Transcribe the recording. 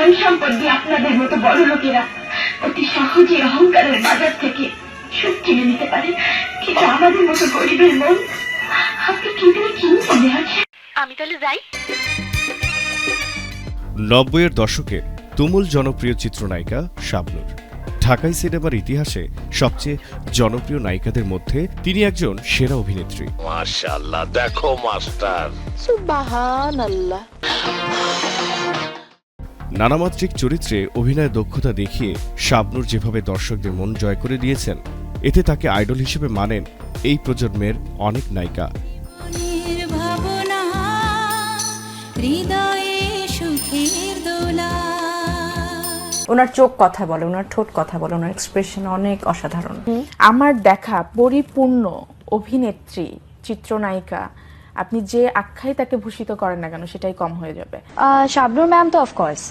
ধন সম্পদ দিয়ে আপনাদের মতো বড় লোকেরা অতি সহজে অহংকারের বাজার থেকে সুখ কিনে নিতে পারে। কিন্তু আমাদের মতো গরিবের মন আপনি কি করে কিনতে আমি তাহলে যাই। নব্বইয়ের দশকে তুমুল জনপ্রিয় চিত্রনায়িকা শাবনূর। ঢাকাই সিনেমার ইতিহাসে সবচেয়ে জনপ্রিয় নায়িকাদের মধ্যে তিনি একজন সেরা অভিনেত্রী। মাশাল্লাহ দেখো মাস্টার। সুবহানাল্লাহ। নানামাত্রিক চরিত্রে অভিনয় দক্ষতা দেখিয়ে শাবনুর যেভাবে দর্শকদের মন জয় করে দিয়েছেন এতে তাকে আইডল হিসেবে মানেন এই প্রজন্মের অনেক নায়িকা। মনের ভাবনা হৃদয়ে সুখের দোলা। ওনার চোখ কথা বলে ওনার ঠোঁট কথা বলে ওনার এক্সপ্রেশন অনেক অসাধারণ। আমার দেখা পরিপূর্ণ অভিনেত্রী চিত্রনায়িকা আপনি যে আখ্যাই তাকে ভূষিত করেন না কেন সেটাই কম হয়ে যাবে। শাবনুর ম্যাম তো অফকোর্স